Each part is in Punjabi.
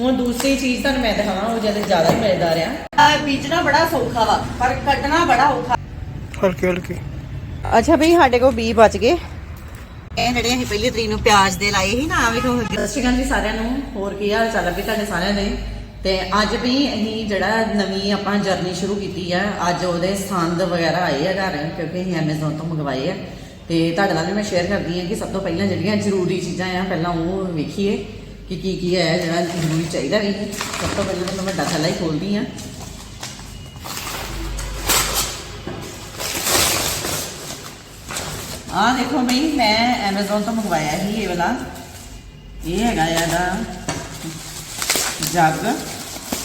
ਹੁਣ ਦੂਸਰੀ ਚੀਜ਼ ਤੁਹਾਨੂੰ ਮੈਂ ਦਿਖਾਵਾਂ ਉਹ ਜਦ ਜ਼ਿਆਦਾ ਹੀ ਮਜ਼ੇਦਾਰ ਆ ਬੀਜਣਾ ਬੜਾ ਸੌਖਾ ਵਾ ਪਰ ਕੱਟਣਾ ਬੜਾ ਔਖਾ। ਹਲਕੇ ਹਲਕੇ। ਅੱਛਾ ਬਈ ਸਾਡੇ ਕੋਲ ਬੀ ਬਚ ਗਏ। ਇਹ ਜਿਹੜੇ ਅਸੀਂ ਪਹਿਲੀ ਤਰੀਕ ਨੂੰ ਪਿਆਜ਼ ਦੇ ਲਾਏ ਸੀ ਨਾ ਵੇਖੋ। ਸਤਿ ਸ਼੍ਰੀ ਅਕਾਲ ਜੀ ਸਾਰਿਆਂ ਨੂੰ ਹੋਰ ਕੀ ਹਾਲ ਚਾਲ ਹੈ ਵੀ ਤੁਹਾਡੇ ਸਾਰਿਆਂ ਦੇ? ਤੇ ਅੱਜ ਵੀ ਅਸੀਂ ਜਿਹੜਾ ਨਵੀਂ ਆਪਾਂ ਜਰਨੀ ਸ਼ੁਰੂ ਕੀਤੀ ਆ ਅੱਜ ਉਹਦੇ ਸੰਦ ਵਗੈਰਾ ਆਏ ਆ ਘਰ ਕਿਉਂਕਿ ਅਸੀਂ Amazon ਤੋਂ ਮੰਗਵਾਏ ਆ। ਤੇ ਤੁਹਾਡੇ ਨਾਲ ਵੀ ਮੈਂ ਸ਼ੇਅਰ ਕਰਦੀ ਹਾਂ ਕਿ ਸਭ ਤੋਂ ਪਹਿਲਾਂ ਜਿਹੜੀਆਂ ਜ਼ਰੂਰੀ ਚੀਜ਼ਾਂ ਆ ਪਹਿਲਾਂ ਉਹ ਵੇਖੀਏ। ਕਿ ਕੀ ਕੀ ਹੈ ਜਿਹੜਾ ਜ਼ਰੂਰੀ ਚਾਹੀਦਾ ਵੀ ਸਭ ਤੋਂ ਪਹਿਲਾਂ ਤਾਂ ਮੈਂ ਵੱਡਾ ਥੈਲਾ ਹੀ ਖੋਲਦੀ ਆ ਆ ਦੇਖੋ ਬਈ ਮੈਂ Amazon ਤੋਂ ਮੰਗਵਾਇਆ ਸੀ ਇਹ ਵਾਲਾ। ਇਹ ਹੈਗਾ ਇਹਦਾ ਜੱਗ।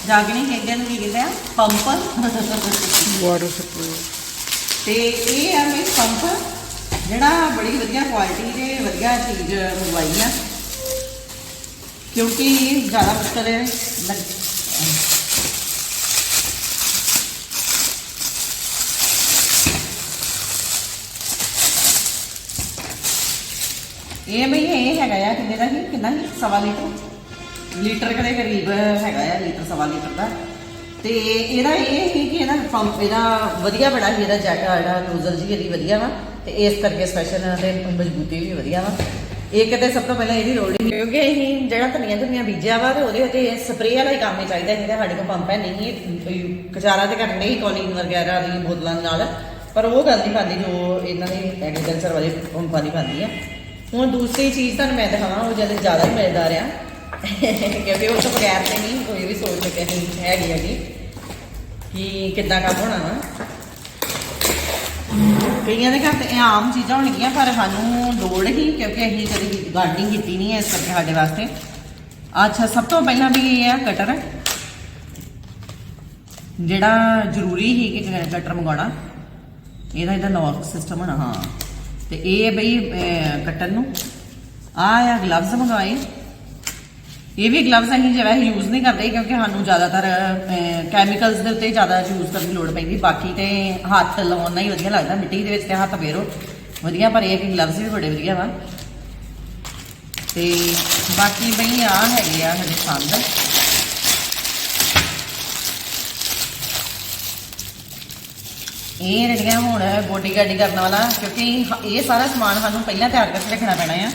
ਜੱਗ ਨਹੀਂ ਕਹਿੰਦੇ ਇਹਨੂੰ ਕੀ ਕਹਿੰਦੇ ਆ? ਪੰਪ ਵਾਟਰ ਸਪਲਾਈ ਤੇ ਇਹ ਆ ਮੇਰੀ ਪੰਪ ਜਿਹੜਾ ਬੜੀ ਵਧੀਆ ਕੁਆਲਿਟੀ ਦੇ ਵਧੀਆ ਚੀਜ਼ ਮੰਗਵਾਈ ਆ। ਕਿਉਂਕਿ ਜ਼ਿਆਦਾ ਮੁਸ਼ਕਲ ਹੈ। ਲੱਗ- ਇਹ ਬਈ ਇਹ ਹੈਗਾ ਆ ਕਿੰਨੇ ਦਾ ਸੀ ਕਿੰਨਾ ਸੀ ਸਵਾ ਲੀਟਰ। ਲੀਟਰ ਕਦੇ ਕਰੀਬ ਹੈਗਾ ਆ, ਲੀਟਰ ਸਵਾ ਲੀਟਰ ਦਾ। ਤੇ ਇਹਦਾ ਇਹ ਸੀ ਕਿ ਇਹਦਾ ਪੰਪ ਇਹਦਾ ਵਧੀਆ ਬੜਾ ਸੀ ਇਹਦਾ ਜੈਟ ਜਿਹੜਾ ਨੋਜ਼ਲ ਜੀ ਇਹਦੀ ਵਧੀਆ ਵਾ। ਤੇ ਇਸ ਕਰਕੇ ਸਪੈਸ਼ਲ ਤੇ ਮਜ਼ਬੂਤੀ ਵੀ ਵਧੀਆ ਵਾ। ਇਹ ਕਿਤੇ ਸਭ ਤੋਂ ਪਹਿਲਾਂ ਇਹਦੀ ਲੋੜ ਹੀ ਕਿਉਂਕਿ ਇਹ ਜਿਹੜਾ ਧਨੀਆ ਧਨੀਆ ਬੀਜਿਆ ਵਾ ਤੇ ਉਹਦੇ ਉੱਤੇ ਸਪਰੇਅ ਵਾਲਾ ਹੀ ਕੰਮ ਹੀ ਚਾਹੀਦਾ ਇਹਦਾ ਸਾਡੇ ਕੋਲ ਪੰਪ ਹੈ ਨਹੀਂ, ਇਹ ਕਚਾਰਾ ਤੇ ਕਰਨ ਨਹੀਂ ਕੋਲਿੰਗ ਵਗੈਰਾ ਦੀ ਬੋਤਲਾਂ ਨਾਲ। ਪਰ ਉਹ ਗੱਲ ਨਹੀਂ ਪਾਉਂਦੀ ਜੋ ਇਹਨਾਂ ਦੇ ਐਗਰੀਕਲਚਰ ਵਾਲੇ ਪੰਪਾਂ ਦੀ ਪਾਉਂਦੀ ਆ। ਹੁਣ ਦੂਸਰੀ ਚੀਜ਼ ਤੁਹਾਨੂੰ ਮੈਂ ਦਿਖਾਵਾਂ, ਉਹ ਜਦੋਂ ਜ਼ਿਆਦਾ ਹੀ ਮਜ਼ੇਦਾਰ ਆ ਕਿਉਂਕਿ ਉਹ ਤੋਂ ਬਗੈਰ ਤੇ ਨਹੀਂ, ਕੋਈ ਵੀ ਸੋਚ ਸਕਿਆ ਨਹੀਂ ਹੈਗੀ ਹੈਗੀ, ਕਿ ਕਿੱਦਾਂ ਕੰਮ ਹੋਣਾ ਵਾ। ਕਈਆਂ ਦੇ ਘਰ ਤੇ, ਇਹ ਆਮ ਚੀਜ਼ਾਂ ਹੋਣਗੀਆਂ, ਪਰ ਸਾਨੂੰ ਲੋੜ ਹੀ, ਕਿਉਂਕਿ ਅਸੀਂ ਕਦੀ ਗਾਰਡਨਿੰਗ ਕੀਤੀ ਨਹੀਂ ਹੈ ਇਸ ਕਰਕੇ ਸਾਡੇ ਵਾਸਤੇ। ਅੱਛਾ, ਸਭ ਤੋਂ ਪਹਿਲਾਂ ਵੀ ਇਹ ਹੈ ਕਟਰ, ਜਿਹੜਾ ਜ਼ਰੂਰੀ ਹੀ ਕਿ ਕਟਰ ਮੰਗਾਉਣਾ ਇਹਦਾ ਇਹਦਾ ਲੌਕ ਸਿਸਟਮ ਹੋਣਾ, ਹਾਂ। ਤੇ ਇਹ ਬਈ ਕਟਰ ਨੂੰ ਆ ਆ ਗਲਵਜ਼ ਮੰਗਾਏ ਇਹ ਵੀ ਗਲਵਸ ਅਸੀਂ ਜਿਹੜਾ ਯੂਜ਼ ਨਹੀਂ ਕਰਦੇ, ਕਿਉਂਕਿ ਸਾਨੂੰ ਜ਼ਿਆਦਾਤਰ ਕੈਮੀਕਲਸ ਦੇ ਉੱਤੇ ਜ਼ਿਆਦਾ ਯੂਜ਼ ਕਰਨ ਦੀ ਲੋੜ ਪੈਂਦੀ। ਬਾਕੀ ਤੇ ਹੱਥ ਲਾਉਣਾ ਹੀ ਵਧੀਆ ਲੱਗਦਾ, ਮਿੱਟੀ ਦੇ ਵਿੱਚ ਤੇ ਹੱਥ ਫੇਰੋ। ਵਧੀਆ, ਪਰ ਇਹ ਕਿ ਗਲਵਜ਼ ਵੀ ਬੜੇ ਵਧੀਆ ਵਾ। ਤੇ ਬਾਕੀ ਬਈ ਆ ਹੈਗੇ ਆ ਸਾਡੇ ਸੰਦ। ਇਹ ਜਿਹੜੀਆਂ ਹੁਣ ਬੋਡੀ ਗਾਡੀ ਕਰਨ ਵਾਲਾ, ਕਿਉਂਕਿ ਇਹ ਸਾਰਾ ਸਮਾਨ ਸਾਨੂੰ ਪਹਿਲਾਂ ਤਿਆਰ ਕਰਕੇ ਰੱਖਣਾ ਪੈਣਾ ਆ।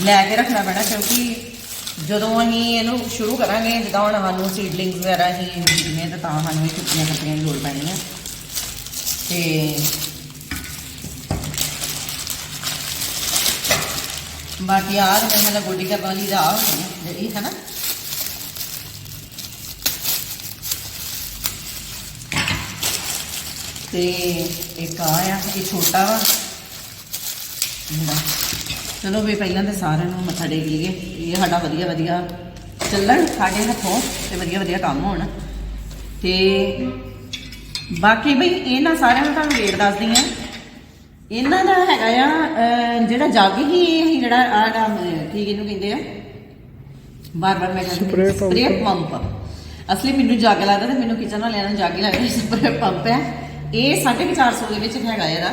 ਲੈ ਕੇ ਰੱਖਣਾ ਪੈਣਾ, ਕਿਉਂਕਿ ਜਦੋਂ ਅਸੀਂ ਇਹਨੂੰ ਸ਼ੁਰੂ ਕਰਾਂਗੇ, ਜਿੱਦਾਂ ਹੁਣ ਸਾਨੂੰ ਸੀਡਲਿੰਗਸ ਵਗੈਰਾ ਹੀ ਬੀਜਣੇ ਤਾਂ ਤਾਂ ਸਾਨੂੰ ਇਹ ਛੁੱਟੀਆਂ ਕੱਟੀਆਂ ਦੀ ਲੋੜ ਪੈਣੀ ਆ। ਤੇ ਬਾਕੀ ਆ ਤੇ ਮੈਨੂੰ ਗੋਡੀ ਕਰਨ ਵਾਲੀ ਦਾ ਆ ਜਿਹੜੀ ਹੈ ਨਾ ਤੇ ਇੱਕ ਆ ਆ, ਇਹ ਛੋਟਾ ਵਾ। ਹੁੰਦਾ। ਚਲੋ ਵੀ ਪਹਿਲਾਂ ਤੇ ਸਾਰਿਆਂ ਨੂੰ ਮੱਥਾ ਟੇਕ ਲਈਏ ਇਹ ਸਾਡਾ ਵਧੀਆ ਵਧੀਆ ਚੱਲਣ ਸਾਡੇ ਹੱਥੋਂ ਤੇ ਵਧੀਆ ਵਧੀਆ ਕੰਮ ਹੋਣ। ਤੇ ਬਾਕੀ ਬਈ ਇਹਨਾਂ ਸਾਰਿਆਂ ਨੂੰ ਤੁਹਾਨੂੰ ਰੇਟ ਦੱਸਦੀ ਆ ਇਹਨਾਂ ਦਾ ਹੈਗਾ ਆ ਜਿਹੜਾ ਜੱਗ ਹੀ ਇਹ ਜਿਹੜਾ ਆ ਠੀਕ ਇਹਨੂੰ ਕਹਿੰਦੇ ਆ। ਬਾਰ ਬਾਰ ਮੈਂ ਕਹਿੰਦੀ। ਸਪਰੇ ਪੰਪ ਅਸਲੀ ਮੈਨੂੰ ਜੱਗ ਲੱਗਦਾ ਤੇ ਮੈਨੂੰ ਕਿਚਨ ਵਾਲਿਆਂ ਨੂੰ ਜੱਗ ਹੀ ਲੱਗਦਾ ਸਪਰੇ ਪੰਪ ਹੈ। ਇਹ 450 ਦੇ ਵਿੱਚ ਹੈਗਾ ਇਹਦਾ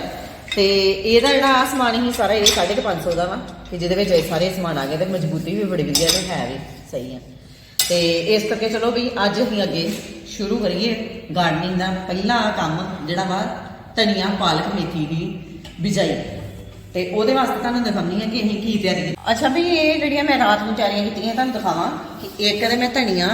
ਤੇ ਇਹਦਾ ਜਿਹੜਾ ਆ ਸਮਾਨ ਹੀ ਸਾਰਾ ਇਹ 550 ਦਾ ਵਾ ਕਿ ਜਿਹਦੇ ਵਿੱਚ ਇਹ ਸਾਰੇ ਸਮਾਨ ਆ ਗਏ, ਤੇ ਮਜ਼ਬੂਤੀ ਵੀ ਬੜੀ ਵਧੀਆ ਤੇ ਹੈ ਵੀ ਸਹੀ ਆ। ਤੇ ਇਸ ਕਰਕੇ ਚਲੋ ਵੀ ਅੱਜ ਅਸੀਂ ਅੱਗੇ ਸ਼ੁਰੂ ਕਰੀਏ ਗਾਰਡਨਿੰਗ ਦਾ ਪਹਿਲਾ ਕੰਮ, ਜਿਹੜਾ ਵਾ ਧਨੀਆ, ਪਾਲਕ, ਮੇਥੀ ਦੀ ਬਿਜਾਈ। ਤੇ ਉਹਦੇ ਵਾਸਤੇ ਤੁਹਾਨੂੰ ਦਿਖਾਉਣੀ ਹੈ ਕਿ ਅਸੀਂ ਕੀ ਤਿਆਰੀ ਕੀਤੀ। ਅੱਛਾ ਵੀ ਇਹ ਜਿਹੜੀਆਂ ਮੈਂ ਰਾਤ ਨੂੰ ਤਿਆਰੀਆਂ ਕੀਤੀਆਂ ਤੁਹਾਨੂੰ ਦਿਖਾਵਾਂ ਕਿ ਇੱਕ ਤੇ ਮੈਂ ਧਨੀਆ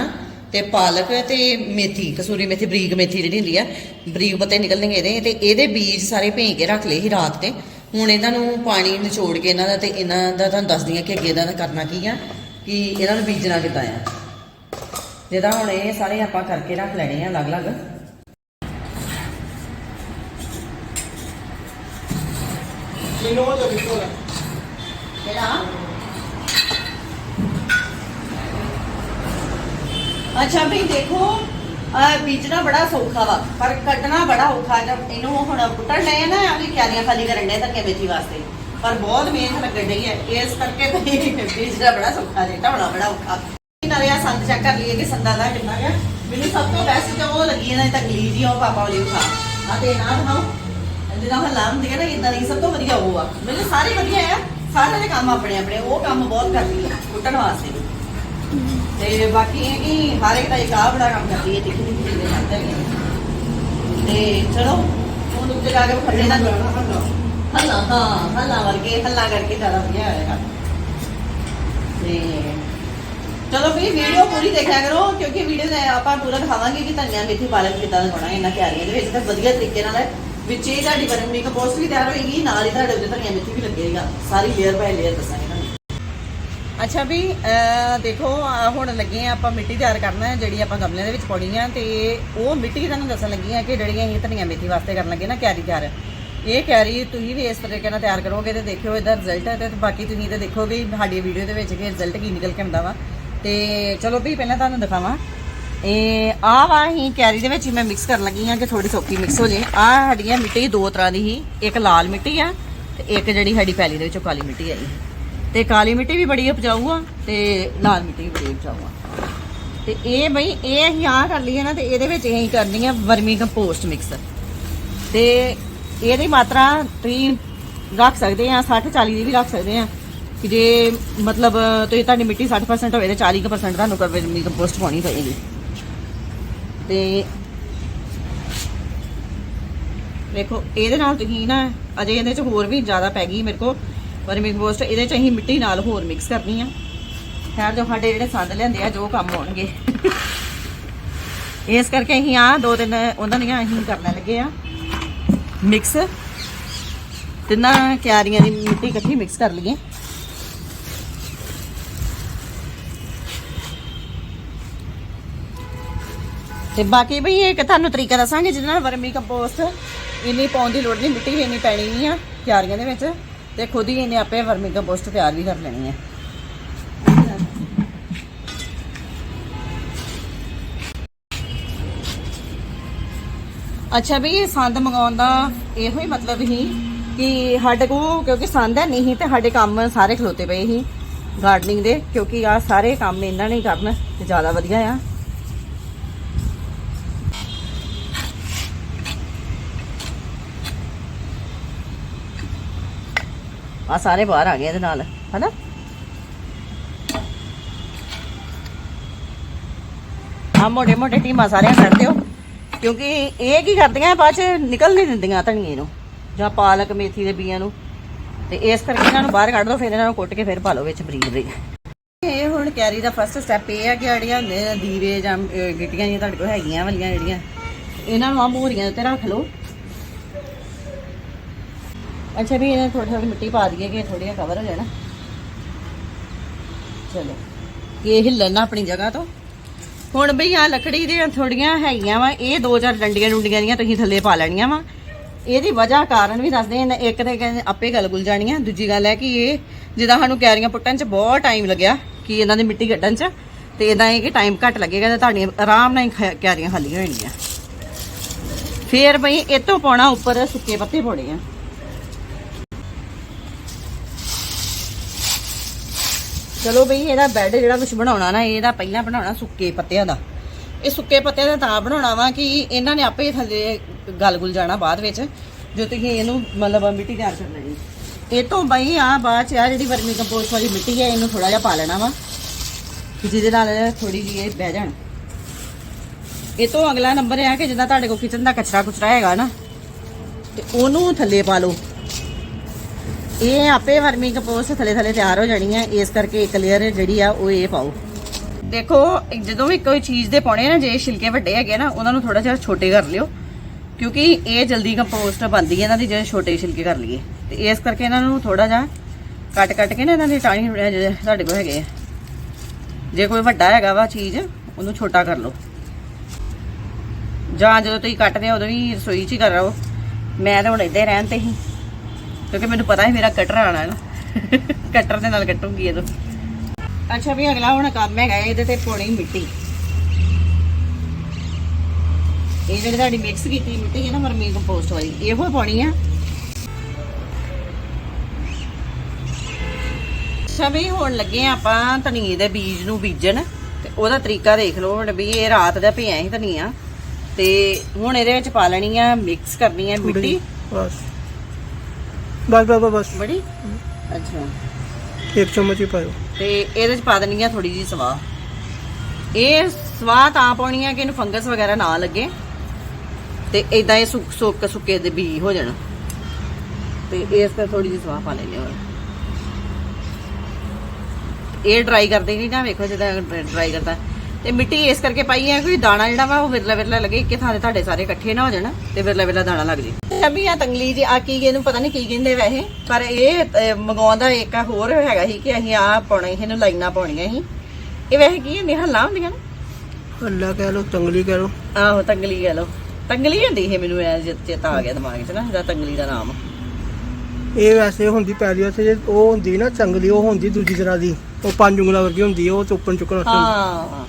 ਤੇ ਪਾਲਕ ਤੇ ਮੇਥੀ ਕਸੂਰੀ ਮੇਥੀ ਬਰੀਕ ਮੇਥੀ ਜਿਹੜੀ ਹੁੰਦੀ ਆ ਬਰੀਕ ਪੱਤੇ ਨਿਕਲਣਗੇ ਇਹਦੇ ਤੇ ਇਹਦੇ ਬੀਜ ਸਾਰੇ ਭੇਂ ਕੇ ਰੱਖ ਲਏ ਸੀ ਰਾਤ ਤੇ। ਹੁਣ ਇਹਨਾਂ ਨੂੰ ਪਾਣੀ ਨਿਚੋੜ ਕੇ ਇਹਨਾਂ ਦਾ ਤੇ ਇਹਨਾਂ ਦਾ ਤੁਹਾਨੂੰ ਦੱਸਦੀ ਆ ਕਿ ਅੱਗੇ ਇਹਨਾਂ ਦਾ ਕਰਨਾ ਕੀ ਆ ਕਿ ਇਹਨਾਂ ਨੂੰ ਬੀਜਣਾ ਕਿੱਦਾਂ ਆ। ਜਿਹਦਾ ਹੁਣ ਇਹ ਸਾਰੇ ਆਪਾਂ ਕਰਕੇ ਰੱਖ ਲੈਣੇ ਆ ਅਲੱਗ-ਅਲੱਗ। ਮੈਨੂੰ ਉਹ ਕੋਲ ਕਿਹੜਾ? ਅੱਛਾ ਵੀ ਦੇਖੋ ਬੀਜਣਾ ਬੜਾ ਸੌਖਾ ਵਾ ਪਰ ਕੱਟਣਾ ਬੜਾ ਔਖਾ ਜਦ ਇਹਨੂੰ ਹੁਣ ਪੁੱਟਣ ਲਏ ਨਾ ਆਪਣੀ ਕਿਆਰੀਆਂ ਖਾਲੀ ਕਰਨ ਦੇ ਧੱਕੇ ਮੇਥੀ ਵਾਸਤੇ। ਪਰ ਬਹੁਤ ਮਿਹਨਤ ਲੱਗਣ ਡਈ ਹੈ ਇਸ ਕਰਕੇ ਵੀ ਬੀਜਣਾ ਬੜਾ ਸੌਖਾ ਜੇ ਢਾਉਣਾ ਬੜਾ ਔਖਾ। ਨਾਲੇ ਆ ਸੰਦ ਚੈੱਕ ਕਰ ਲਈਏ ਕਿ ਸੰਦਾਂ ਦਾ ਕਿੰਨਾ ਹੈ ਮੈਨੂੰ ਸਭ ਤੋਂ ਬੈਸਟ ਤਾਂ ਉਹ ਲੱਗੀ ਇਹਨਾਂ ਦੀ ਤਕਲੀਫ ਹੀ ਆ, ਉਹ ਪਾਪਾ ਵਾਲੀ ਖਾ। ਆ ਤੇ ਨਾ ਦਿਖਾਓ। ਜਿੱਦਾਂ ਹੱਲਾ ਹੁੰਦੀ ਹੈ ਨਾ ਇਦਾਂ ਦੀ ਸਭ ਤੋਂ ਵਧੀਆ ਉਹ ਆ। ਮੈਨੂੰ ਸਾਰੇ ਵਧੀਆ ਆ ਸਾਰਿਆਂ ਦੇ ਕੰਮ ਆਪਣੇ ਆਪਣੇ ਉਹ ਕੰਮ ਬਹੁਤ ਕਰਦੀ ਆ ਕੁੱਟਣ ਵਾਸਤੇ। ਤੇ ਬਾਕੀ ਇਹ ਕਿ ਹਰ ਇੱਕ ਦਾ ਇੱਕ ਬੜਾ ਕੰਮ ਕਰਦੀ ਹੈ ਖਾਂਦਾ ਹੈ ਤੇ ਚਲੋ ਹੁਣ ਉੱਤੇ ਜਾ ਕੇ ਫੱਟੇ ਨਾ ਹੱਲਾ ਹਾਂ ਹੱਲਾ ਵਰਗੇ ਹੱਲਾ ਕਰਕੇ ਜ਼ਿਆਦਾ ਵਧੀਆ ਹੋਏਗਾ ਤੇ ਚਲੋ ਵੀ ਵੀਡੀਓ ਪੂਰੀ ਦੇਖਿਆ ਕਰੋ ਕਿਉਂਕਿ ਵੀਡੀਓ ਦੇ ਆਪਾਂ ਪੂਰਾ ਦਿਖਾਵਾਂਗੇ ਕਿ ਧਨੀਆ ਮੇਥੀ ਪਾਲਕ ਕਿੱਦਾਂ ਦਾ ਹੋਣਾ ਇਹਨਾਂ ਤਿਆਰੀਆਂ ਦੇ ਵਿੱਚ ਤਾਂ ਵਧੀਆ ਤਰੀਕੇ ਨਾਲ ਵਿੱਚ ਇਹ ਤੁਹਾਡੀ ਵਰਮੀ ਕੰਪੋਸਟ ਵੀ ਤਿਆਰ ਹੋਏਗੀ ਨਾਲ ਹੀ ਤੁਹਾਡੇ ਉੱਤੇ ਧਨੀਆ ਮੇਥੀ ਵੀ ਲੱਗੇਗਾ। ਸਾਰੀ ਲੇਅਰ ਬਾਈ ਲੇਅਰ ਦੱਸਾਂਗੇ ਅੱਛਾ ਵੀ ਦੇਖੋ ਹੁਣ ਲੱਗੇ ਆ ਆਪਾਂ ਮਿੱਟੀ ਤਿਆਰ ਕਰਨਾ ਹੈ, ਜਿਹੜੀ ਆਪਾਂ ਗਮਲਿਆਂ ਦੇ ਵਿੱਚ ਪਾਉਣੀ ਆ, ਤੇ ਉਹ ਮਿੱਟੀ ਤੁਹਾਨੂੰ ਦੱਸਣ ਲੱਗੀ ਆ ਕਿ ਜਿਹੜੀਆਂ ਇਹ ਧਨੀਆ ਮੇਥੀ ਵਾਸਤੇ ਕਰਨ ਲੱਗੇ ਨਾ ਕਿਆਰੀ ਤਿਆਰ। ਇਹ ਕੈਰੀ ਤੁਸੀਂ ਵੀ ਇਸ ਤਰੀਕੇ ਨਾਲ ਤਿਆਰ ਕਰੋਗੇ ਤੇ ਦੇਖਿਓ ਇਹਦਾ ਰਿਜ਼ਲਟ ਹੈ, ਤੇ ਬਾਕੀ ਤੁਸੀਂ ਤੇ ਦੇਖੋਗੇ ਸਾਡੀ ਵੀਡੀਓ ਦੇ ਵਿੱਚ ਕਿ ਰਿਜ਼ਲਟ ਕੀ ਨਿਕਲ ਕੇ ਆਉਂਦਾ ਵਾ। ਤੇ ਚਲੋ ਵੀ ਪਹਿਲਾਂ ਤੁਹਾਨੂੰ ਦਿਖਾਵਾਂ। ਇਹ ਆਹ ਵਾ ਹੀ ਕੈਰੀ ਦੇ ਵਿੱਚ ਹੀ ਮੈਂ ਮਿਕਸ ਕਰਨ ਲੱਗੀ ਆ ਕਿ ਥੋੜੀ ਸੌਖੀ ਮਿਕਸ ਹੋ ਜੇ। ਆਹ ਸਾਡੀਆਂ ਮਿੱਟੀ ਦੋ ਤਰ੍ਹਾਂ ਦੀ ਹੀ ਇੱਕ ਲਾਲ ਮਿੱਟੀ ਆ ਤੇ ਇੱਕ ਜਿਹੜੀ ਸਾਡੀ ਪੈਲੀ ਦੇ ਵਿੱਚੋਂ ਕਾਲੀ ਮਿੱਟੀ ਆਈ। ਤੇ ਕਾਲੀ ਮਿੱਟੀ ਵੀ ਬੜੀ ਉਪਜਾਊ ਆ ਤੇ ਲਾਲ ਮਿੱਟੀ ਵੀ ਬੜੀ ਉਪਜਾਊ ਆ। ਤੇ ਇਹ ਬਈ, ਇਹ ਅਸੀਂ ਆਹ ਕਰ ਲਈਏ ਨਾ ਤੇ ਇਹਦੇ ਵਿੱਚ ਅਸੀਂ ਕਰਨੀ ਆ ਵਰਮੀ ਕੰਪੋਸਟ ਮਿਕਸ ਤੇ ਇਹਦੀ ਮਾਤਰਾ ਤੁਸੀਂ ਰੱਖ ਸਕਦੇ ਆ 60 40 ਦੀ ਵੀ ਰੱਖ ਸਕਦੇ ਆ। ਕਿ ਜੇ ਮਤਲਬ ਤੁਸੀਂ ਤੁਹਾਡੀ ਮਿੱਟੀ 60% ਹੋਵੇ ਤੇ 40% ਤੁਹਾਨੂੰ ਵਰਮੀ ਕੰਪੋਸਟ ਪਾਉਣੀ ਪਏਗੀ। ਤੇ ਦੇਖੋ ਇਹਦੇ ਨਾਲ ਤੁਸੀਂ ਨਾ ਅਜੇ ਇਹਦੇ ਚ ਹੋਰ ਵੀ ਜ਼ਿਆਦਾ ਪੈ ਗਈ ਮੇਰੇ ਕੋ ਵਰਮੀ ਕੰਪੋਸਟ ਇਹਦੇ ਚ ਅਸੀਂ ਮਿੱਟੀ ਨਾਲ ਹੋਰ ਮਿਕਸ ਕਰਨੀ ਆ। ਖੈਰ, ਜੋ ਸਾਡੇ ਜਿਹੜੇ ਸੰਦ ਲੈਂਦੇ ਆ, ਜੋ ਕੰਮ ਆਉਣਗੇ। ਇਸ ਕਰਕੇ ਅਸੀਂ ਆ ਦੋ ਤਿੰਨ ਉਹਨਾਂ ਦੀਆਂ ਅਸੀਂ ਕਰਨ ਲੱਗੇ ਆ। ਮਿਕਸ ਤਿੰਨਾਂ ਕਿਆਰੀਆਂ ਦੀ ਮਿੱਟੀ ਇਕੱਠੀ ਮਿਕਸ ਕਰ ਲਈਏ। ਤੇ ਬਾਕੀ ਬਈ ਇੱਕ ਤੁਹਾਨੂੰ ਤਰੀਕਾ ਦੱਸਾਂਗੇ, ਜਿਹਦੇ ਨਾਲ ਵਰਮੀ ਕੰਪੋਸਟ ਇੰਨੀ ਪਾਉਣ ਦੀ ਲੋੜ ਨਹੀਂ, ਮਿੱਟੀ ਇੰਨੀ ਪੈਣੀ ਨਹੀਂ ਆ ਕਿਆਰੀਆਂ ਦੇ ਵਿੱਚ। ਤੇ ਖੁਦ ਹੀ ਇਹਨੇ ਆਪੇ ਵਰਮੀ ਕੰਪੋਸਟ ਤਿਆਰ ਵੀ ਕਰ ਲੈਣੀ ਹੈ। ਅੱਛਾ ਵੀ ਇਹ ਸੰਦ ਮੰਗਾਉਣ ਦਾ ਇਹੋ ਹੀ ਮਤਲਬ ਹੀ ਕਿ ਸਾਡੇ ਕੋਲ, ਕਿਉਂਕਿ ਸੰਦ ਹੈ ਨਹੀਂ, ਤੇ ਸਾਡੇ ਕੰਮ ਸਾਰੇ ਖਲੋਤੇ ਪਏ ਸੀ ਗਾਰਡਨਿੰਗ ਦੇ, ਕਿਉਂਕਿ ਆ ਸਾਰੇ ਕੰਮ ਇਹਨਾਂ ਨੇ ਹੀ ਕਰਨ, ਤੇ ਜ਼ਿਆਦਾ ਵਧੀਆ ਆ। ਆ ਸਾਰੇ ਬਾਹਰ ਆ ਗਏ ਇਹਦੇ ਨਾਲ, ਹਨਾ? ਆ ਮੋਟੇ ਮੋਟੇ ਟੀਮਾਂ ਸਾਰਿਆਂ ਕੱਢ ਦਿਓ, ਕਿਉਂਕਿ ਇਹ ਕੀ ਕਰਦੀਆਂ ਬਾਅਦ ਚ ਨਿਕਲ ਨਹੀਂ ਦਿੰਦੀਆਂ ਧਨੀਏ ਨੂੰ, ਜਾਂ ਪਾਲਕ, ਮੇਥੀ ਦੇ ਬੀਆਂ ਨੂੰ। ਤੇ ਇਸ ਕਰਕੇ ਇਹਨਾਂ ਨੂੰ ਬਾਹਰ ਕੱਢ ਦਿਓ, ਫਿਰ ਇਹਨਾਂ ਨੂੰ ਕੁੱਟ ਕੇ ਫਿਰ ਪਾ ਲਓ ਵਿੱਚ ਬਰੀਕ ਬਰੀਕ ਇਹ ਹੁਣ ਕੈਰੀ ਦਾ ਫਸਟ ਸਟੈਪ ਇਹ ਹੈ ਕਿ ਜਿਹੜੀਆਂ ਦੀਵੇ ਜਾਂ ਗਿੱਟੀਆਂ ਜਿਹੀਆਂ ਤੁਹਾਡੇ ਕੋਲ ਹੈਗੀਆਂ ਵਾਲੀਆਂ ਜਿਹੜੀਆਂ, ਇਹਨਾਂ ਨੂੰ ਆ ਮੋਹਰੀਆਂ ਉੱਤੇ ਰੱਖ ਲਓ। ਅੱਛਾ ਵੀ ਇਹਨਾਂ ਥੋੜੀ ਥੋੜੀ ਮਿੱਟੀ ਪਾ ਦਈਏ ਕਿ ਥੋੜੀਆਂ ਕਵਰ ਹੋ ਜਾਣਾ ਚਲੋ ਇਹ ਹਿੱਲਣ ਨਾ ਆਪਣੀ ਜਗ੍ਹਾ ਤੋਂ। ਹੁਣ ਬਈ ਆ ਲੱਕੜੀ ਦੀਆਂ ਥੋੜੀਆਂ ਹੈਗੀਆਂ ਵਾ, ਇਹ ਦੋ ਚਾਰ ਡੰਡੀਆਂ ਡੁੰਡੀਆਂ ਦੀਆਂ ਤੁਸੀਂ ਥੱਲੇ ਪਾ ਲੈਣੀਆਂ ਵਾ। ਇਹਦੀ ਵਜ੍ਹਾ ਕਾਰਨ ਵੀ ਦੱਸਦੇ ਨੇ, ਇੱਕ ਤੇ ਕਹਿੰਦੇ ਆਪੇ ਗਲ ਗੁਲ ਜਾਣੀਆਂ ਦੂਜੀ ਗੱਲ ਹੈ ਕਿ ਇਹ ਜਿੱਦਾਂ ਸਾਨੂੰ ਕਿਆਰੀਆਂ ਪੁੱਟਣ 'ਚ ਬਹੁਤ ਟਾਈਮ ਲੱਗਿਆ, ਕਿ ਇਹਨਾਂ ਦੀ ਮਿੱਟੀ ਕੱਢਣ 'ਚ, ਤੇ ਇਦਾਂ ਇਹ ਕਿ ਟਾਈਮ ਘੱਟ ਲੱਗੇਗਾ ਤੇ ਤੁਹਾਡੀਆਂ ਆਰਾਮ ਨਾਲ ਹੀ ਖ- ਕਿਆਰੀਆਂ ਖਾਲੀ ਹੋ ਜਾਣਗੀਆਂ। ਫੇਰ ਬਈ ਇਹ ਤੋਂ ਪਾਉਣਾ ਉੱਪਰ ਸੁੱਕੇ ਪੱਤੇ ਪਾਉਣੇ ਆ। ਚਲੋ ਬਈ, ਇਹਦਾ ਬੈੱਡ ਜਿਹੜਾ ਕੁਝ ਬਣਾਉਣਾ ਨਾ, ਇਹਦਾ ਪਹਿਲਾਂ ਬਣਾਉਣਾ ਸੁੱਕੇ ਪੱਤਿਆਂ ਦਾ। ਇਹ ਸੁੱਕੇ ਪੱਤਿਆਂ ਦਾ ਤਾਂ ਬਣਾਉਣਾ ਵਾ ਕਿ ਇਹਨਾਂ ਨੇ ਆਪੇ ਥੱਲੇ ਗਲ-ਗੁਲ ਜਾਣਾ ਬਾਅਦ ਵਿੱਚ, ਜੋ ਤੁਸੀਂ ਇਹਨੂੰ ਮਤਲਬ ਮਿੱਟੀ ਤਿਆਰ ਕਰ ਲੈਣੀ ਇਹ ਤੋਂ ਬਈ ਆ ਬਾਅਦ ਚ ਆ ਜਿਹੜੀ ਵਰਮੀ ਕੰਪੋਸਟ ਵਾਲੀ ਮਿੱਟੀ ਹੈ, ਇਹਨੂੰ ਥੋੜਾ ਜਿਹਾ ਪਾ ਲੈਣਾ ਵਾ ਜਿਹਦੇ ਨਾਲ ਥੋੜੀ ਜਿਹੀ ਇਹ ਬਹਿ ਜਾਣ। ਇਹ ਤੋਂ ਅਗਲਾ ਨੰਬਰ ਇਹ ਆ ਕਿ ਜਿੱਦਾਂ ਤੁਹਾਡੇ ਕੋਲ ਕਿਚਨ ਦਾ ਕਚਰਾ ਕੁਚਰਾ ਹੈਗਾ ਨਾ, ਤੇ ਉਹਨੂੰ ਥੱਲੇ ਪਾ ਲਓ। ਇਹ ਆਪੇ ਵਰਮੀ ਕੰਪੋਸਟ ਥੱਲੇ ਥੱਲੇ ਤਿਆਰ ਹੋ ਜਾਣੀ ਹੈ। ਇਸ ਕਰਕੇ ਇੱਕ ਲੇਅਰ ਜਿਹੜੀ ਆ, ਉਹ ਇਹ ਪਾਓ। ਦੇਖੋ ਜਦੋਂ ਵੀ ਕੋਈ ਚੀਜ਼ ਦੇ ਪਾਉਣੇ ਨਾ, ਜੇ ਛਿਲਕੇ ਵੱਡੇ ਹੈਗੇ ਨਾ, ਉਹਨਾਂ ਨੂੰ ਥੋੜਾ ਜਿਹਾ ਛੋਟੇ ਕਰ ਲਿਓ। ਕਿਉਂਕਿ ਇਹ ਜਲਦੀ ਕੰਪੋਸਟ ਬਣਦੀ ਹੈ ਇਹਨਾਂ ਦੀ, ਜੇ ਛੋਟੇ ਛਿਲਕੇ ਕਰ ਲਈਏ। ਤੇ ਇਸ ਕਰਕੇ ਇਹਨਾਂ ਨੂੰ ਥੋੜਾ ਜਿਹਾ ਕੱਟ ਕੱਟ ਕੇ ਨਾ ਇਹਨਾਂ ਦੇ ਟਾਣੀ ਜਿਹੜੇ ਸਾਡੇ ਕੋਲ ਹੈਗੇ ਆ। ਜੇ ਕੋਈ ਵੱਡਾ ਹੈਗਾ ਵਾ ਚੀਜ਼, ਉਹਨੂੰ ਛੋਟਾ ਕਰ ਲਓ। ਜਾਂ ਜਦੋਂ ਤੁਸੀਂ ਕੱਟਦੇ ਹੋ, ਉਦੋਂ ਵੀ ਰਸੋਈ 'ਚ ਹੀ ਕਰ ਰਹੋ ਮੈਂ ਤਾਂ ਹੁਣ ਇੱਦਾਂ ਹੀ ਰਹਿਣ ਤੇ ਹੀ। ਕਿਉਂਕਿ ਮੈਨੂੰ ਪਤਾ ਹੈ ਮੇਰਾ ਕਟਰ ਆਣਾ ਹੈ ਨਾ। ਕਟਰ ਦੇ ਨਾਲ ਕੱਟੂਗੀ ਇਹਨੂੰ ਅੱਛਾ ਵੀ ਅਗਲਾ ਹੁਣ ਕੰਮ ਹੈਗਾ ਇਹਦੇ ਤੇ ਪਾਉਣੀ ਮਿੱਟੀ। ਇਹ ਜਿਹੜੀ ਤੁਹਾਡੀ ਮਿਕਸ ਕੀਤੀ ਮਿੱਟੀ ਹੈ ਨਾ ਵਰਮੀ ਕੰਪੋਸਟ ਵਾਲੀ ਇਹੋ ਪਾਉਣੀ ਆ। ਅੱਛਾ ਵੀ ਹੁਣ ਲੱਗੇ ਆਪਾਂ ਧਨੀਏ ਦੇ ਬੀਜ ਨੂੰ ਬੀਜਣ ਤੇ ਉਹਦਾ ਤਰੀਕਾ ਦੇਖ ਲਓ ਹੁਣ ਵੀ ਇਹ ਰਾਤ ਦਾ ਪਿਆ ਸੀ ਧਨੀਆ। ਤੇ ਹੁਣ ਇਹਦੇ ਵਿੱਚ ਪਾ ਲੈਣੀ ਆ ਮਿਕਸ ਕਰਨੀ ਆ ਮਿੱਟੀ। ਬਸ ਬਸ ਬਸ, ਬਸ। ਬੜੀ? ਅੱਛਾ। ਇੱਕ ਚਮਚ ਹੀ ਪਾਇਓ। ਤੇ ਇਹਦੇ ਚ ਪਾ ਦੇਣੀ ਆ ਥੋੜੀ ਜੀ ਸਵਾਹ। ਇਹ ਸਵਾਹ ਤਾਂ ਪਾਉਣੀ ਆ ਕਿ ਇਹਨੂੰ ਫੰਗਸ ਵਗੈਰਾ ਨਾ ਲੱਗੇ ਤੇ ਇਦਾਂ ਇਹ ਸੁੱਕ ਸੁੱਕ ਸੁੱਕੇ ਦੇ ਬੀ ਹੋ ਜਾਣ। ਤੇ ਇਸ ਤੇ ਥੋੜੀ ਜੀ ਸਵਾਹ ਪਾ ਲੈਣੀ ਹੋਰ ਇਹ ਡਰਾਈ ਕਰਦੇ ਨਹੀਂ ਨਾ ਵੇਖੋ ਜਿੱਦਾਂ ਡਰਾਈ ਕਰਦਾ। ਤੇ ਮਿੱਟੀ ਇਸ ਕਰਕੇ ਪਾਈ ਹੈ ਕਿ ਦਾਣਾ ਜਿਹੜਾ ਵਾ ਉਹ ਵਿਰਲਾ ਵਿਰਲਾ ਲੱਗੇ ਇੱਕੇ ਥਾਂ ਤੇ ਤੁਹਾਡੇ ਸਾਰੇ ਇਕੱਠੇ ਨਾ ਹੋ ਜਾਣ ਤੇ ਵਿਰਲਾ ਵਿਰਲਾ ਦਾਣਾ ਲੱਗ ਜੇ। ਅਭੀ ਆ ਤੰਗਲੀ ਜੀ ਆ ਕੀ ਇਹਨੂੰ ਪਤਾ ਨਹੀਂ ਕੀ ਕਹਿੰਦੇ ਵੈਸੇ ਪਰ ਇਹ ਅਹ, ਮੰਗਵਾਉਂਦਾ ਇੱਕ ਹੋਰ ਹੈਗਾ ਸੀ ਕਿ ਅਸੀਂ ਆ ਪਾਉਣਾ ਇਹਨੂੰ ਲਾਈਨਾਂ ਪਾਉਣੀਆਂ ਸੀ। ਇਹ ਵੈਸੇ ਕੀ ਹੁੰਦੀਆਂ ਹੱਲਾ ਹੁੰਦੀਆਂ ਨਾ? ਅੱਲਾ ਕਹਿ ਲੋ ਤੰਗਲੀ ਕਹਿ ਲੋ ਆਹੋ ਤੰਗਲੀ ਕਹ ਲੋ ਤੰਗਲੀ ਹੁੰਦੀ ਇਹ ਮੈਨੂੰ ਐ ਚੇਤਾ ਆ ਗਿਆ ਦਿਮਾਗ 'ਚ ਨਾ ਇਹਦਾ ਤੰਗਲੀ ਦਾ ਨਾਮ। ਇਹ ਵੈਸੇ ਹੁੰਦੀ ਪੈਲੀ ਵਾਸਤੇ ਜੇ ਉਹ ਹੁੰਦੀ ਨਾ ਚੰਗਲੀ ਉਹ ਹੁੰਦੀ ਦੂਜੀ ਤਰ੍ਹਾਂ ਦੀ। ਉਹ ਪੰਜ ਉਂਗਲਾਂ ਵਰਗੀ ਹੁੰਦੀ ਉਹ ਚੁੱਪਣ ਚੁੱਕਣ ਹੁੰਦੀ। ਹਾਂ।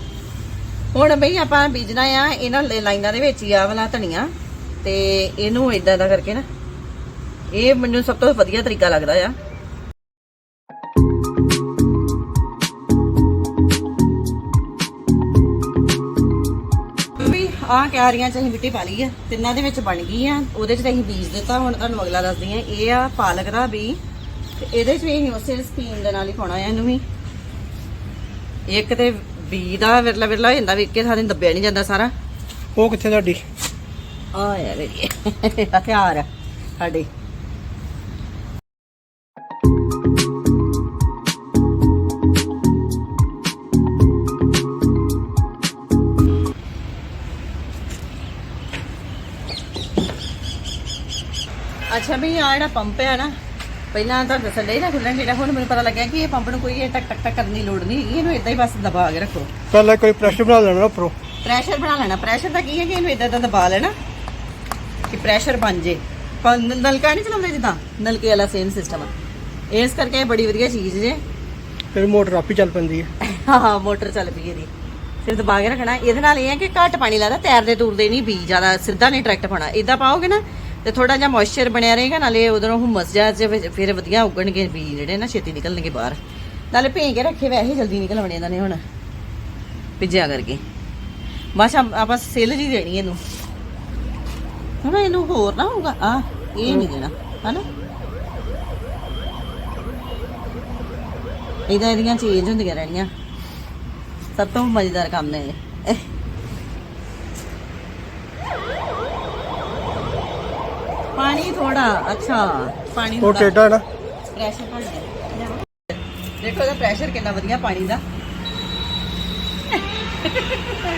ਹੁਣ ਬਈ ਆਪਾਂ ਬੀਜਣਾ ਆ, ਇਹਨਾਂ ਲ- ਲਾਈਨਾਂ ਦੇ ਵਿੱਚ ਹੀ ਆ ਵਾਲਾ ਧਨੀਆ, ਤੇ ਇਹਨੂੰ ਇਦਾਂ ਦਾ ਕਰਕੇ ਨਾ, ਇਹ ਮੈਨੂੰ ਸਭ ਤੋਂ ਵਧੀਆ ਤਰੀਕਾ ਲੱਗਦਾ ਆ। ਆ ਕਿਆਰੀਆਂ ਚ ਅਸੀਂ ਮਿੱਟੀ ਪਾ ਲਈ ਆ, ਤਿੰਨਾਂ ਦੇ ਵਿੱਚ ਬਣ ਗਈ ਆ, ਉਹਦੇ ਚ ਅਸੀਂ ਬੀਜ ਦਿੱਤਾ, ਹੁਣ ਤੁਹਾਨੂੰ ਅਗਲਾ ਦੱਸਦੀ ਆ ਇਹ ਆ ਪਾਲਕ ਦਾ ਬੀ, ਤੇ ਇਹਦੇ ਚ ਵੀ ਅਸੀਂ ਉਸੇ ਸਕੀਮ ਦੇ ਨਾਲ ਹੀ ਪਾਉਣਾ ਆ ਇਹਨੂੰ ਵੀ। ਇੱਕ ਤੇ ਬੀ ਦਾ ਵਿਰਲਾ ਵਿਰਲਾ ਹੋ ਜਾਂਦਾ ਵੀ ਇੱਕੇ ਥਾਂ ਤੇ ਦੱਬਿਆ ਨਹੀਂ ਜਾਂਦਾ ਸਾਰਾ। ਉਹ ਕਿੱਥੇ ਤੁਹਾਡੀ? ਆ ਯਾਰ ਇਹ ਹਥਿਆਰ ਆ ਸਾਡੇ। ਅੱਛਾ ਵੀ ਆ ਜਿਹੜਾ ਪੰਪ ਹੈ ਨਾ ਪਹਿਲਾਂ ਤਾਂ ਦੱਸਣ ਲਈ ਨਾ ਖੁੱਲਣ ਜਿਹੜਾ ਹੁਣ ਮੈਨੂੰ ਪਤਾ ਲੱਗਿਆ ਕਿ ਇਹ ਪੰਪ ਨੂੰ ਕੋਈ ਟਕ ਟਕ ਟਕ ਕਰਨ ਦੀ ਲੋੜ ਨਹੀਂ ਹੈਗੀ ਇਹਨੂੰ ਇਦਾਂ ਹੀ ਬਸ ਦਬਾ ਕੇ ਰੱਖੋ। ਪਹਿਲਾਂ ਕੋਈ ਪ੍ਰੈਸ਼ਰ ਬਣਾ ਲੈਣਾ ਉੱਪਰੋਂ। ਪ੍ਰੈਸ਼ਰ ਬਣਾ ਲੈਣਾ। ਪ੍ਰੈਸ਼ਰ ਦਾ ਕੀ ਹੈ ਕਿ ਇਹਨੂੰ ਇਦਾਂ ਦਾ ਦਬਾ ਲੈਣਾ ਕਿ ਪ੍ਰੈਸ਼ਰ ਬਣ ਜੇ। ਨਲਕਾ ਨਹੀਂ ਚਲਾਉਂਦੇ ਜਿੱਦਾਂ ਨਲਕੇ ਵਾਲਾ ਸੇਮ ਸਿਸਟਮ ਇਸ ਕਰਕੇ ਇਹ ਬੜੀ ਵਧੀਆ ਚੀਜ਼ ਜੇ। ਫਿਰ ਮੋਟਰ ਆਪੀ ਚੱਲ ਪੈਂਦੀ ਹੈ। ਹਾਂ ਹਾਂ ਮੋਟਰ ਚੱਲ ਪਈ ਇਹਦੀ। ਫਿਰ ਦਬਾ ਕੇ ਰੱਖਣਾ। ਇਹਦੇ ਨਾਲ ਇਹ ਹੈ ਕਿ ਘੱਟ ਪਾਣੀ ਲੱਗਦਾ ਤੈਰਦੇ ਤੁਰਦੇ ਨਹੀਂ ਬੀ ਜ਼ਿਆਦਾ ਸਿੱਧਾ ਨਹੀਂ ਡਾਇਰੈਕਟ ਪਾਣਾ ਇਦਾਂ ਪਾਓਗੇ ਨਾ ਤੇ ਥੋੜਾ ਜਿਹਾ ਮੋਇਸਚਰ ਬਣਿਆ ਰਹੇਗਾ, ਨਾਲੇ ਉਧਰੋਂ ਹੁਮਸ ਜਾ ਚ ਫਿਰ- ਵਧੀਆ ਉੱਗਣਗੇ ਬੀ ਜਿਹੜੇ ਨਾ ਛੇਤੀ ਨਿਕਲਣਗੇ ਬਾਹਰ। ਨਾਲੇ ਭੇਂ ਕੇ ਰੱਖੇ ਵੈਸੇ ਜਲਦੀ ਨਿਕਲ ਵਣੇ ਇਹਨਾਂ ਨੇ ਹੁਣ, ਭਿੱਜਿਆ ਕਰਕੇ। ਬਸ ਆਪਾਂ ਸੇਲ ਜੀ ਦੇਣੀ ਇਹਨੂੰ। ਹਨਾ, ਇਹਨੂੰ ਹੋਰ ਨਾ ਹੋਊਗਾ। ਆ, ਇਹ ਨਹੀਂ ਦੇਣਾ, ਹਨਾ? ਇਹਦਾ ਇਹਦੀਆਂ ਚੇਂਜ ਹੁੰਦੀਆਂ ਰਹਿਣੀਆਂ। ਸਭ ਤੋਂ ਮਜ਼ੇਦਾਰ ਕੰਮ ਨੇ ਇਹ। ਪਾਣੀ ਥੋੜਾ ਅੱਛਾ ਪਾਣੀ ਉਹ ਟੇਡਾ ਹੈ ਨਾ। ਪ੍ਰੈਸ਼ਰ ਘੱਟ ਦੇਖੋ ਇਹਦਾ ਪ੍ਰੈਸ਼ਰ ਕਿੰਨਾ ਵਧੀਆ ਪਾਣੀ ਦਾ।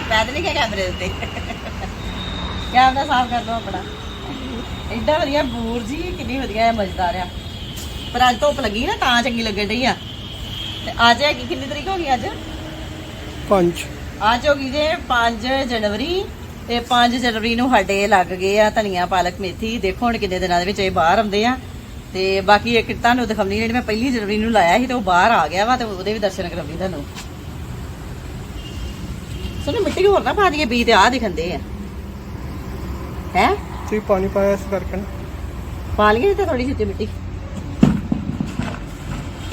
ਪੈਦ ਨਹੀਂ ਕਿਹਾ ਕੈਮਰੇ ਉੱਤੇ। ਕੈਮਰਾ ਸਾਫ਼ ਕਰ ਦੋ ਆਪਣਾ। ਐਡਾ ਵਧੀਆ ਬੂਰ ਜੀ ਕਿੰਨੀ ਵਧੀਆ ਹੈ ਮਜ਼ੇਦਾਰ ਆ। ਪਰ ਅੱਜ ਧੁੱਪ ਲੱਗੀ ਨਾ ਤਾਂ ਚੰਗੀ ਲੱਗਣ ਡਈ ਆ। ਤੇ ਅੱਜ ਹੈਗੀ ਕਿੰਨੀ ਤਰੀਕ ਹੋ ਗਈ ਅੱਜ? ਪੰਜ। ਅੱਜ ਹੋ ਗਈ ਜੇ 5 ਜਨਵਰੀ। ਤੇ 5 ਜਨਵਰੀ ਨੂੰ ਸਾਡੇ ਲੱਗ ਗਏ ਆ ਧਨੀਆ ਪਾਲਕ ਮੇਥੀ। ਦੇਖੋ ਹੁਣ ਕਿੰਨੇ ਦਿਨਾਂ ਦੇ ਵਿੱਚ ਇਹ ਬਾਹਰ ਆਉਂਦੇ ਆ। ਤੇ ਬਾਕੀ ਇੱਕ ਤੁਹਾਨੂੰ ਦਿਖਾਉਣੀ ਜਿਹੜੀ ਮੈਂ ਪਹਿਲੀ ਜਨਵਰੀ ਨੂੰ ਲਾਇਆ ਸੀ ਤੇ ਉਹ ਬਾਹਰ ਆ ਗਿਆ ਵਾ ਤੇ ਉਹਦੇ ਵੀ ਦਰਸ਼ਨ ਕਰਾਉਂਦੀ ਤੁਹਾਨੂੰ। ਸੁਣੋ ਮਿੱਟੀ ਹੋਰ ਨਾ ਪਾ ਦਈਏ ਬੀ ਤੇ ਆ ਦਿਖੰਦੇ ਆ। ਹੈ? ਤੁਸੀਂ ਪਾਣੀ ਪਾਇਆ ਇਸ ਕਰਕੇ ਪਾ ਲਈਏ ਤੇ ਥੋੜੀ ਜਿਹੀ ਮਿੱਟੀ।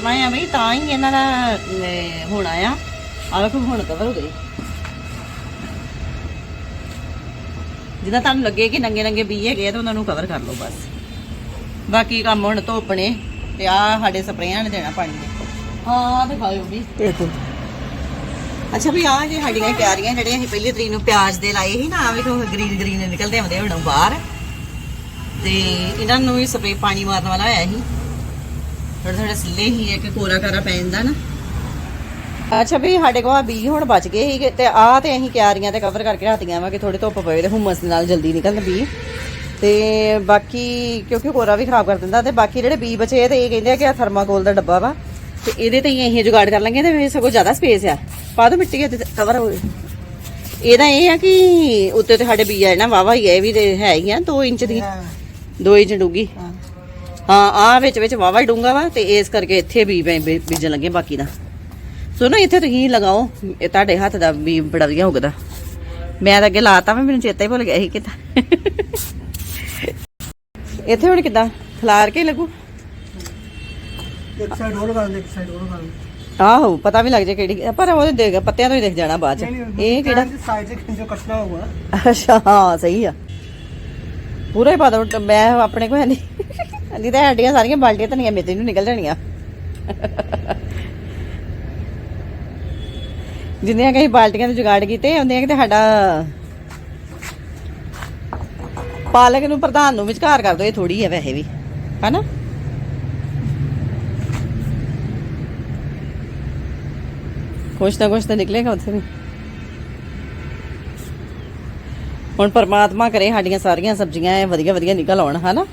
ਮੈਂ ਆ ਬਈ ਤਾਂ ਹੀ ਇਹਨਾਂ ਦਾ ਹੋਣਾ ਆ ਆ ਵੇਖੋ ਹੁਣ ਕਵਰ ਹੋ ਗਈ ਜਿੱਦਾਂ ਤੁਹਾਨੂੰ ਲੱਗੇ ਕਿ ਨੰਗੇ ਨੰਗੇ ਬੀ ਹੈਗੇ ਆ ਤਾਂ ਉਹਨਾਂ ਨੂੰ ਕਵਰ ਕਰ ਲਓ ਬਸ। ਬਾਕੀ ਕੰਮ ਹੁਣ ਧੋਪਣੇ ਤੇ ਆ ਸਾਡੇ ਸਪਰੇਆਂ ਨੇ ਦੇਣਾ ਪਾਣੀ ਹਾਂ ਦਿਖਾਓ ਵੀ। ਅੱਛਾ ਵੀ ਆ ਜੇ ਸਾਡੀਆਂ ਕਿਆਰੀਆਂ ਜਿਹੜੀਆਂ ਅਸੀਂ ਪਹਿਲੀ ਤਰੀਕ ਨੂੰ ਪਿਆਜ਼ ਦੇ ਲਾਏ ਸੀ ਨਾ ਆ ਵੇਖੋ ਗ੍ਰੀਨ ਗ੍ਰੀਨ ਨਿਕਲਦੇ ਆਉਂਦੇ ਹੁਣ ਬਾਹਰ। ਤੇ ਇਹਨਾਂ ਨੂੰ ਵੀ ਸਪਰੇ ਪਾਣੀ ਮਾਰਨ ਵਾਲਾ ਹੋਇਆ ਸੀ। ਥੋੜਾ ਥੋੜਾ ਸਿੱਲੇ ਹੀ ਇੱਕ ਕੋਰਾ ਕਾਰਾ ਪੈ ਜਾਂਦਾ ਨਾ। ਅੱਛਾ ਵੀ ਸਾਡੇ ਕੋਲ ਬੀ ਹੁਣ ਬਚ ਗਏ ਸੀ ਤੇ ਆ ਤੇ ਅਸੀਂ ਕਿਆਰੀਆਂ ਤੇ ਕਵਰ ਕਰਕੇ ਰੱਖਦੀਆਂ ਵਾ ਕਿ ਥੋੜੀ ਧੁੱਪ ਪਵੇ ਤੇ ਹੁਮਸ ਦੇ ਨਾਲ ਜਲਦੀ ਨਿਕਲਣ ਬੀ ਤੇ ਬਾਕੀ ਕਿਉਂਕਿ ਕੋਰਾ ਵੀ ਖਰਾਬ ਕਰ ਦਿੰਦਾ ਤੇ ਬਾਕੀ ਜਿਹੜੇ ਬੀ ਬਚੇ ਤੇ ਇਹ ਕਹਿੰਦੇ ਆ ਕਿ ਆ ਥਰਮਾਕੋਲ ਦਾ ਡੱਬਾ ਵਾ ਤੇ ਇਹਦੇ ਤੇ ਹੀ ਅਸੀਂ ਜੁਗਾੜ ਕਰ ਲਾਂਗੇ ਤੇ ਫਿਰ ਸਗੋਂ ਜ਼ਿਆਦਾ ਸਪੇਸ ਆ। ਪਾ ਦੋ ਮਿੱਟੀ ਤੇ ਕਵਰ ਹੋਵੇ ਇਹਦਾ ਇਹ ਆ ਕਿ ਉੱਤੇ ਤੇ ਸਾਡੇ ਬੀ ਆ ਨਾ ਵਾਵਾ ਹੀ ਇਹ ਵੀ ਤੇ ਹੈ ਹੀ ਆ 2 ਇੰਚ ਦੀ 2 ਇੰਚ ਡੂੰਗੀ ਹਾਂ। ਆ ਵਿੱਚ ਵਿੱਚ ਵਾਵਾ ਡੂੰਗਾ ਵਾ ਤੇ ਇਸ ਕਰਕੇ ਇੱਥੇ ਬੀ- ਬੀਜਣ ਲੱਗੇ ਬਾਕੀ ਦਾ ਸੋ ਨਾ ਇੱਥੇ ਤੁਸੀਂ ਲਗਾਓ। ਇਹ ਤੁਹਾਡੇ ਹੱਥ ਦਾ ਵੀ ਬੜਾ ਵਧੀਆ ਉਗਦਾ। ਮੈਂ ਤਾਂ ਅੱਗੇ ਲਾਤਾ ਮੈਂ ਮੈਨੂੰ ਚੇਤਾ ਹੀ ਭੁੱਲ ਗਿਆ ਸੀ ਕਿਤਾ ਇੱਥੇ ਹੁਣ ਕਿਦਾਂ? ਖਲਾਰ ਕੇ ਲੱਗੂ? ਇੱਕ ਸਾਈਡ ਹੋਰ ਲਗਾ ਦੇ ਇੱਕ ਸਾਈਡ ਹੋਰ ਲਗਾ ਦੇ ਆਹੋ ਪਤਾ ਵੀ ਲੱਗ ਜਾ ਕਿਹੜੀ ਪਰ ਉਹ ਦੇਖ ਪੱਤਿਆਂ ਤੋਂ ਹੀ ਦਿਖ ਜਾਣਾ ਬਾਅਦ ਚ। ਇਹ ਕਿਹੜਾ? ਸਾਈਡ ਤੇ ਜੋ ਕੱਟਣਾ ਹੋਊਗਾ। ਅੱਛਾ ਹਾਂ ਸਹੀ ਆ। ਪੂਰਾ ਹੀ ਪਾ ਦੋ ਮੈਂ ਆਪਣੇ ਕੋਲ ਹੈ ਨਹੀਂ ਨਹੀਂ ਤਾਂ ਹੱਡੀਆਂ ਸਾਰੀਆਂ ਬਾਲਟੀਆਂ ਧਨੀਆਂ ਮੇਤੇ ਨੂੰ ਨਿਕਲ ਜਾਣੀਆਂ। ਜਿੰਨੀਆਂ ਕਈ ਬਾਲਟੀਆਂ ਦੇ ਜੁਗਾੜ ਕੀਤੇ ਉਹਨੇ ਕਿ ਸਾਡਾ ਪਾਲਕ ਨੂੰ ਪ੍ਰਧਾਨ ਨੂੰ ਵਿਚਕਾਰ ਕਰ ਦੋ, ਇਹ ਥੋੜੀ ਹੈ ਵੈਸੇ ਵੀ, ਹਨਾ? ਕੁਛ ਨਾ ਕੁਛ ਤਾਂ ਨਿਕਲੇਗਾ ਉੱਥੇ ਵੀ। ਹੁਣ ਪਰਮਾਤਮਾ ਕਰੇ ਸਾਡੀਆਂ ਸਾਰੀਆਂ ਸਬਜ਼ੀਆਂ ਐ ਵਧੀਆ ਵਧੀਆ ਨਿਕਲ ਆਉਣ, ਹਨਾ?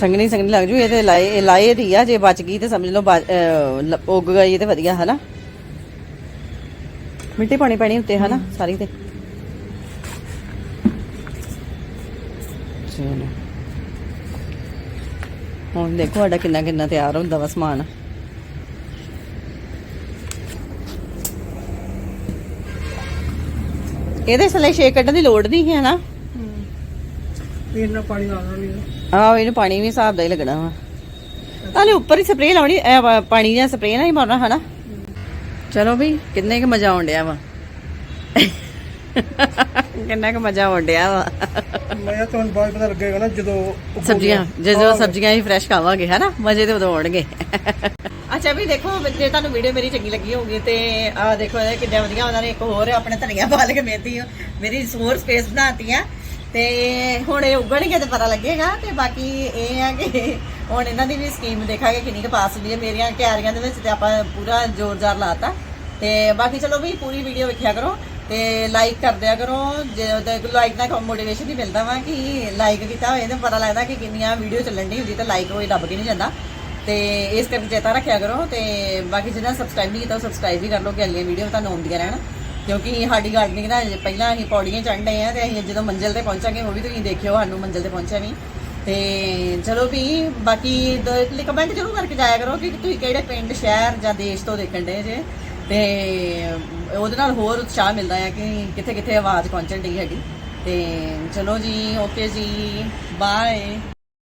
ਸੰਗਣੀ ਸੰਗਣੀ ਲੱਗ ਜੂ ਇਹ ਤੇ ਲਾਏ ਇਹ ਲਾਏ ਦੀ ਆ ਜੇ ਬਚ ਗਈ ਤੇ ਸਮਝ ਲਓ ਉੱਗ ਗਈ ਤੇ ਵਧੀਆ ਹਨਾ? ਮਿੱਟੀ ਪਾਣੀ ਪੈਣੀ ਉੱਤੇ ਹਨਾ ਸਾਰੀ ਤੇ। ਚਲੋ। ਹੁਣ ਦੇਖੋ ਸਾਡਾ ਕਿੰਨਾ ਕਿੰਨਾ ਤਿਆਰ ਹੁੰਦਾ ਵਾ ਸਮਾਨ। ਇਹਦੇ ਸਲੇ ਸ਼ੇਕ ਕੱਢਣ ਦੀ ਲੋੜ ਨਹੀਂ ਹੈ। ਨਾ ਇੰਨਾ ਪਾਣੀ ਲਾਉਣਾ ਨਹੀਂ ਆਹ ਇਹਨੂੰ ਪਾਣੀ ਵੀ ਹਿਸਾਬ ਦਾ ਹੀ ਲੱਗਣਾ ਵਾ। ਤਾਲੇ ਉੱਪਰ ਹੀ ਸਪਰੇਅ ਲਾਉਣੀ ਪਾਣੀ ਜਾਂ ਸਪਰੇਅ ਨਾਲ ਹੀ ਮਾਰਨਾ ਹਨਾ? ਚਲੋ ਵੀ ਕਿੰਨੇ ਕੁ ਮਜ਼ਾ ਆਉਣ ਡਿਆ ਵਾ। ਕਿੰਨਾ ਕੁ ਮਜ਼ਾ ਆਉਣ ਡਿਆ ਵਾ। ਮੈਂ ਤੁਹਾਨੂੰ ਬਾਅਦ ਪਤਾ ਲੱਗੇਗਾ ਨਾ ਜਦੋਂ। ਸਬਜ਼ੀਆਂ ਜਦੋਂ ਸਬਜ਼ੀਆਂ ਹੀ ਫਰੈਸ਼ ਖਾਵਾਂਗੇ ਹਨਾ? ਮਜ਼ੇ ਤੇ ਉਦੋਂ ਆਉਣਗੇ। ਅੱਛਾ ਵੀ ਦੇਖੋ ਜੇ ਤੁਹਾਨੂੰ ਵੀਡੀਓ ਮੇਰੀ ਚੰਗੀ ਲੱਗੀ ਹੋਊਗੀ ਤੇ ਆਹ ਦੇਖੋ ਇਹ ਕਿੰਨਾ ਵਧੀਆ ਉਹਨਾਂ ਨੇ ਇੱਕ ਹੋਰ ਆਪਣੇ ਧਨੀਆ ਪਾ ਕੇ ਮੇਥੀ ਮੇਰੀ ਹੋਰ ਸਪੇਸ ਬਣਾਤੀ ਆ ਤੇ ਹੁਣ ਇਹ ਉੱਗਣਗੇ ਤੇ ਪਤਾ ਲੱਗੇਗਾ ਤੇ ਬਾਕੀ ਇਹ ਆ ਕਿ ਹੁਣ ਇਹਨਾਂ ਦੀ ਵੀ ਸਕੀਮ ਦੇਖਾਂਗੇ ਕਿੰਨੀ ਕੁ ਪਾਸ ਹੁੰਦੀ ਹੈ। ਮੇਰੀਆਂ ਤਿਆਰੀਆਂ ਦੇ ਵਿੱਚ ਤੇ ਆਪਾਂ ਪੂਰਾ ਜ਼ੋਰ-ਜ਼ਾਰ ਲਾਤਾ। ਤੇ ਬਾਕੀ ਚਲੋ ਵੀ ਪੂਰੀ ਵੀਡੀਓ ਵੇਖਿਆ ਕਰੋ ਤੇ ਲਾਈਕ ਕਰਦਿਆ ਕਰੋ। ਜੇ ਲਾਈਕ ਨਾਲ ਮੋਟੀਵੇਸ਼ਨ ਹੀ ਮਿਲਦਾ ਵਾ ਕਿ ਲਾਈਕ ਕੀਤਾ ਹੋਏ ਤਾਂ ਪਤਾ ਲੱਗਦਾ ਕਿ ਕਿੰਨੀਆਂ ਵੀਡੀਓ ਚੱਲਣ ਦੀ ਹੁੰਦੀ ਤਾਂ ਲਾਈਕ ਹੋਈ ਲੱਭ ਕੇ ਨਹੀਂ ਜਾਂਦਾ। ਤੇ ਇਸ ਕਰਕੇ ਚੇਤਾ ਰੱਖਿਆ ਕਰੋ ਤੇ ਬਾਕੀ ਜਿਹਨਾਂ ਸਬਸਕ੍ਰਾਈਬ ਨਹੀਂ ਕੀਤਾ ਉਹ ਸਬਸਕ੍ਰਾਈਬ ਵੀ ਕਰ ਲਓ ਕਿ ਅਗਲੀਆਂ ਵੀਡੀਓ ਤੁਹਾਨੂੰ ਆਉਂਦੀਆਂ ਰਹਿਣ। ਕਿਉਂਕਿ ਸਾਡੀ ਗਾਰਡਨਿੰਗ ਦਾ ਹਜੇ ਪਹਿਲਾਂ ਅਸੀਂ ਪੌੜੀਆਂ ਚੜ੍ਹਨ ਡਏ ਆ ਤੇ ਅਸੀਂ ਜਦੋਂ ਮੰਜ਼ਿਲ ਤੇ ਪਹੁੰਚਾਂਗੇ, ਉਹ ਵੀ ਤੁਸੀਂ ਦੇਖਿਓ, ਸਾਨੂੰ ਮੰਜ਼ਿਲ ਤੇ ਪਹੁੰਚਿਆ ਨਹੀਂ। ਤੇ ਚਲੋ ਵੀ, ਬਾਕੀ ਕਮੈਂਟ ਜ਼ਰੂਰ ਕਰਕੇ ਜਾਇਆ ਕਰੋ ਕਿ ਤੁਸੀਂ ਕਿਹੜੇ ਪਿੰਡ, ਸ਼ਹਿਰ ਜਾਂ ਦੇਸ਼ ਤੋਂ ਦੇਖਣ ਡਏ ਜੇ। ਤੇ ਉਹਦੇ ਨਾਲ ਹੋਰ ਉਤਸ਼ਾਹ ਮਿਲਦਾ ਹੈ ਕਿ ਕਿੱਥੇ ਕਿੱਥੇ ਆਵਾਜ਼ ਪਹੁੰਚਣ ਡਈ ਸਾਡੀ। ਤੇ ਚਲੋ ਜੀ ਓਕੇ ਜੀ ਬਾਏ